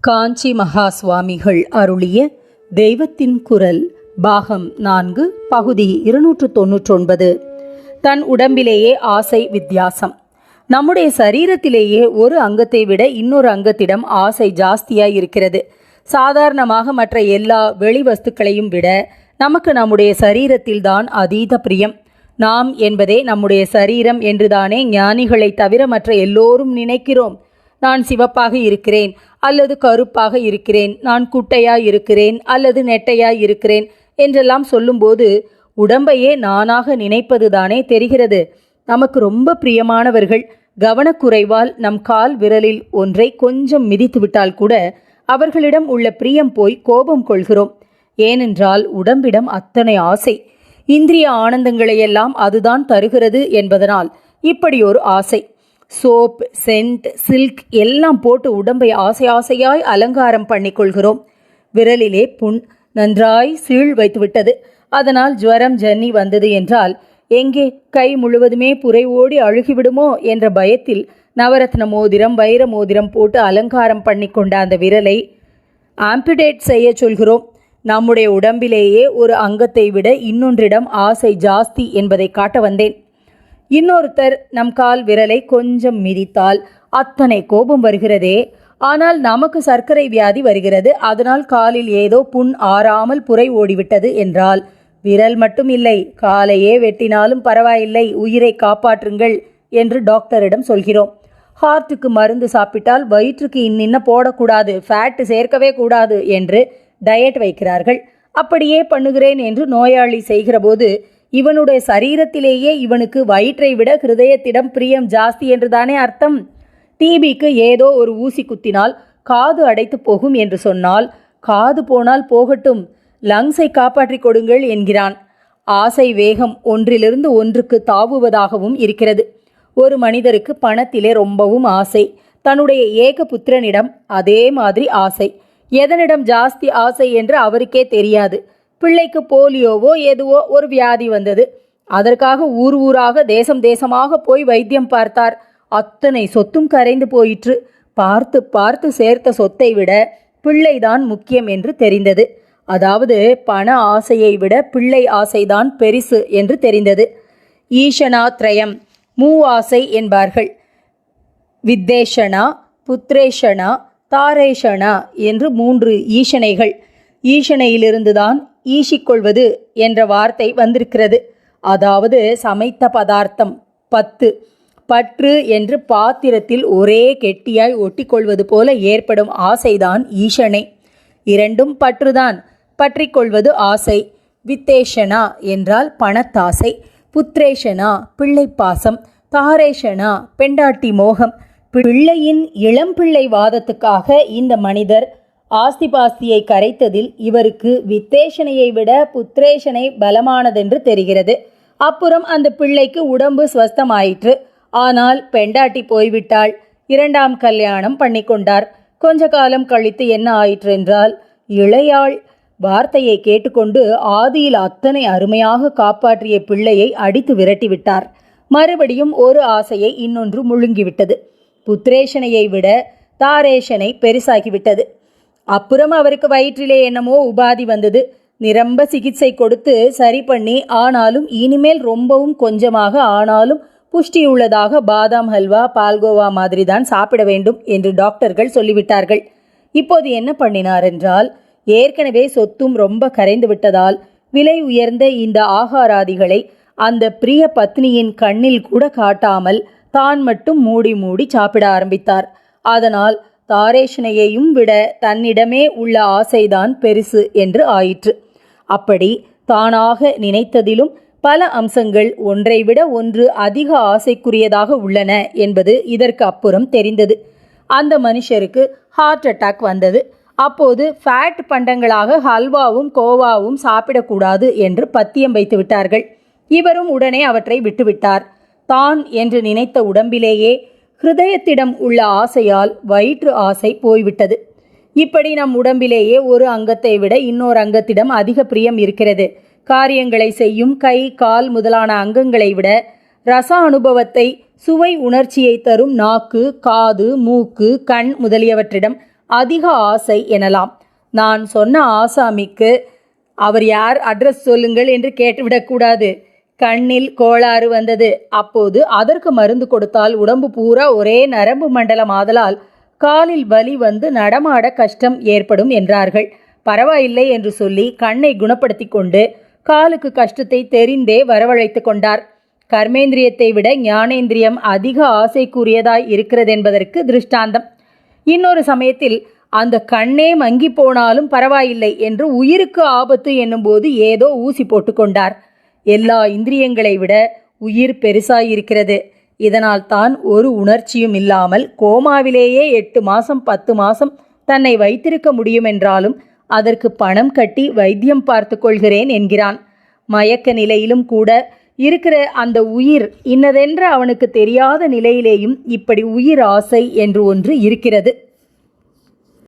காஞ்சி மகா சுவாமிகள் அருளிய தெய்வத்தின் குரல் பாகம் நான்கு பகுதி இருநூற்று தொன்னூற்றொன்பது. தன் உடம்பிலேயே ஆசை வித்தியாசம். நம்முடைய சரீரத்திலேயே ஒரு அங்கத்தை விட இன்னொரு அங்கத்திடம் ஆசை ஜாஸ்தியாய் இருக்கிறது. சாதாரணமாக மற்ற எல்லா வெளி வஸ்துக்களையும் விட நமக்கு நம்முடைய சரீரத்தில்தான் அதீத பிரியம். நாம் என்பதே நம்முடைய சரீரம் என்றுதானே ஞானிகளை தவிர மற்ற எல்லோரும் நினைக்கிறோம். நான் சிவப்பாக இருக்கிறேன் அல்லது கருப்பாக இருக்கிறேன் நான் குட்டையாக இருக்கிறேன் அல்லது நெட்டையாக இருக்கிறேன் என்றெல்லாம் சொல்லும்போது உடம்பையே நானாக நினைப்பதுதானே தெரிகிறது. நமக்கு ரொம்ப பிரியமானவர்கள் கவனக்குறைவால் நம் கால் விரலில் ஒன்றை கொஞ்சம் மிதித்து விட்டால் கூட அவர்களிடம் உள்ள பிரியம் போய் கோபம் கொள்கிறோம். ஏனென்றால் உடம்பிடம் அத்தனை ஆசை. இந்திரிய ஆனந்தங்களையெல்லாம் அதுதான் தருகிறது என்பதனால் இப்படி ஒரு ஆசை. சோப் சென்ட் சில்க் எல்லாம் போட்டு உடம்பை ஆசை ஆசையாய் அலங்காரம் பண்ணிக்கொள்கிறோம். விரலிலே புண் நன்றாய் சீழ் வைத்துவிட்டது. அதனால் ஜுவரம் ஜன்னி வந்தது என்றால் எங்கே கை முழுவதுமே புரை ஓடி அழுகிவிடுமோ என்ற பயத்தில் நவரத்ன மோதிரம் வைர மோதிரம் போட்டு அலங்காரம் பண்ணி கொண்ட அந்த விரலை ஆம்பிடேட் செய்ய சொல்கிறோம். நம்முடைய உடம்பிலேயே ஒரு அங்கத்தை விட இன்னொன்றிடம் ஆசை ஜாஸ்தி என்பதை காட்ட வந்தேன். இன்னொருத்தர் நம் கால் விரலை கொஞ்சம் மிதித்தால் அத்தனை கோபம் வருகிறதே. ஆனால் நமக்கு சர்க்கரை வியாதி வருகிறது. அதனால் காலில் ஏதோ புண் ஆறாமல் புரை ஓடிவிட்டது என்றால் விரல் மட்டும் இல்லை காலையே வெட்டினாலும் பரவாயில்லை உயிரை காப்பாற்றுங்கள் என்று டாக்டரிடம் சொல்கிறோம். ஹார்ட்டுக்கு மருந்து சாப்பிட்டால் வயிற்றுக்கு இன்னின்ன போடக்கூடாது ஃபேட்டு சேர்க்கவே கூடாது என்று டயட் வைக்கிறார்கள். அப்படியே பண்ணுகிறேன் என்று நோயாளி செய்கிறபோது இவனுடைய சரீரத்திலேயே இவனுக்கு வயிற்றை விட ஹிருதயத்திடம் பிரியம் ஜாஸ்தி என்றுதானே அர்த்தம்? டிபிக்கு ஏதோ ஒரு ஊசி குத்தினால் காது அடைத்து போகும் என்று சொன்னால் காது போனால் போகட்டும் லங்ஸை காப்பாற்றிக் கொடுங்கள் என்கிறான். ஆசை வேகம் ஒன்றிலிருந்து ஒன்றுக்கு தாவுவதாகவும் இருக்கிறது. ஒரு மனிதருக்கு பணத்திலே ரொம்பவும் ஆசை. தன்னுடைய ஏக புத்திரனிடம் அதே மாதிரி ஆசை. எதனிடம் ஜாஸ்தி ஆசை என்று அவருக்கே தெரியாது. பிள்ளைக்கு போலியோவோ எதுவோ ஒரு வியாதி வந்தது. அதற்காக ஊர் ஊராக தேசம் தேசமாக போய் வைத்தியம் பார்த்தார். அத்தனை சொத்தும் கரைந்து போயிற்று. பார்த்து பார்த்து சேர்த்த சொத்தை விட பிள்ளைதான் முக்கியம் என்று தெரிந்தது. அதாவது பண ஆசையை விட பிள்ளை ஆசைதான் பெரிசு என்று தெரிந்தது. ஈஷனா திரயம் மூ ஆசை என்பார்கள். வித்தேஷனா புத்ரேஷனா தாரேஷனா என்று மூன்று ஈஷனைகள். ஈஷனையிலிருந்துதான் ஈஷிக்கொள்வது என்ற வார்த்தை வந்திருக்கிறது. அதாவது சமைத்த பதார்த்தம் பத்து. பற்று என்று பாத்திரத்தில் ஒரே கெட்டியாய் ஒட்டிக்கொள்வது போல ஏற்படும் ஆசைதான் ஈஷனை. இரண்டும் பற்றுதான். பற்றிக்கொள்வது ஆசை. வித்தேஷனா என்றால் பணத்தாசை. புத்ரேஷனா பிள்ளைப்பாசம். தாரேஷனா பெண்டாட்டி மோகம். பிள்ளையின் இளம்பிள்ளை வாதத்துக்காக இந்த மனிதர் ஆஸ்திபாஸ்தியை கரைத்ததில் இவருக்கு வித்தேஷனையை விட புத்திரேஷனை பலமானதென்று தெரிகிறது. அப்புறம் அந்த பிள்ளைக்கு உடம்பு ஸ்வஸ்தமாயிற்று. ஆனால் பெண்டாட்டி போய்விட்டாள். இரண்டாம் கல்யாணம் பண்ணிக்கொண்டார். கொஞ்ச காலம் கழித்து என்ன ஆயிற்று என்றால் இளையாள் வார்த்தையை கேட்டுக்கொண்டு ஆதியில் அத்தனை அருமையாக காப்பாற்றிய பிள்ளையை அடித்து விரட்டிவிட்டார். மறுபடியும் ஒரு ஆசையை இன்னொன்று முழுங்கிவிட்டது. புத்ரேஷனையை விட தாரேஷனை பெருசாகிவிட்டது அப்புறம் அவருக்கு வயிற்றிலே என்னமோ உபாதி வந்தது. நிரம்ப சிகிச்சை கொடுத்து சரி பண்ணி ஆனாலும் இனிமேல் ரொம்பவும் கொஞ்சமாக ஆனாலும் புஷ்டியுள்ளதாக பாதாம் ஹல்வா பால்கோவா மாதிரி தான் சாப்பிட வேண்டும் என்று டாக்டர்கள் சொல்லிவிட்டார்கள். இப்போது என்ன பண்ணினார் என்றால் ஏற்கனவே சொத்தும் ரொம்ப கரைந்து விட்டதால் விலை உயர்ந்த இந்த ஆகாராதிகளை அந்த பிரிய பத்னியின் கண்ணில் கூட காட்டாமல் தான் மட்டும் மூடி மூடி சாப்பிட ஆரம்பித்தார். அதனால் தாரேஷனையையும் விட தன்னிடமே உள்ள ஆசைதான் பெருசு என்று ஆயிற்று. அப்படி தானாக நினைத்ததிலும் பல அம்சங்கள் ஒன்றை விட ஒன்று அதிக ஆசைக்குரியதாக உள்ளன என்பது இதற்கு அப்புறம் தெரிந்தது. அந்த மனுஷருக்கு ஹார்ட் அட்டாக் வந்தது. அப்போது ஃபேட் பண்டங்களாக ஹல்வாவும் கோவாவும் சாப்பிடக்கூடாது என்று பத்தியம் வைத்து விட்டார்கள். இவரும் உடனே அவற்றை விட்டுவிட்டார். தான் என்று நினைத்த உடம்பிலேயே ஹிருதயத்திடம் உள்ள ஆசையால் வயிற்று ஆசை போய்விட்டது. இப்படி நம் உடம்பிலேயே ஒரு அங்கத்தை விட இன்னொரு அங்கத்திடம் அதிக பிரியம் இருக்கிறது. காரியங்களை செய்யும் கை கால் முதலான அங்கங்களை விட ரச அனுபவத்தை சுவை உணர்ச்சியை தரும் நாக்கு காது மூக்கு கண் முதலியவற்றிடம் அதிக ஆசை எனலாம். நான் சொன்ன ஆசாமிக்கு அவர் யார்? அட்ரஸ் சொல்லுங்கள் என்று கேட்டுவிடக்கூடாது. கண்ணில் கோளாறு வந்தது. அப்போது அதற்கு மருந்து கொடுத்தால் உடம்பு பூரா ஒரே நரம்பு மண்டலம் ஆதலால் காலில் வலி வந்து நடமாட கஷ்டம் ஏற்படும் என்றார்கள். பரவாயில்லை என்று சொல்லி கண்ணை குணப்படுத்தி கொண்டு காலுக்கு கஷ்டத்தை தெரிந்தே வரவழைத்து கொண்டார். கர்மேந்திரியத்தை விட ஞானேந்திரியம் அதிக ஆசைக்குரியதாய் இருக்கிறதென்பதற்கு திருஷ்டாந்தம். இன்னொரு சமயத்தில் அந்த கண்ணே மங்கி போனாலும் பரவாயில்லை என்று உயிருக்கு ஆபத்து என்னும்போது ஏதோ ஊசி போட்டுக்கொண்டார் எல்லா இந்திரியங்களை விட உயிர் பெருசாயிருக்கிறது. இதனால் தான் ஒரு உணர்ச்சியும் இல்லாமல் கோமாவிலேயே எட்டு மாசம் பத்து மாசம் தன்னை வைத்திருக்க முடியும் என்றாலும் அதற்கு பணம் கட்டி வைத்தியம் பார்த்து கொள்கிறேன் என்கிறான். மயக்க நிலையிலும் கூட இருக்கிற அந்த உயிர் இன்னதென்ற அவனுக்கு தெரியாத நிலையிலேயும் இப்படி உயிர் ஆசை என்று ஒன்று இருக்கிறது.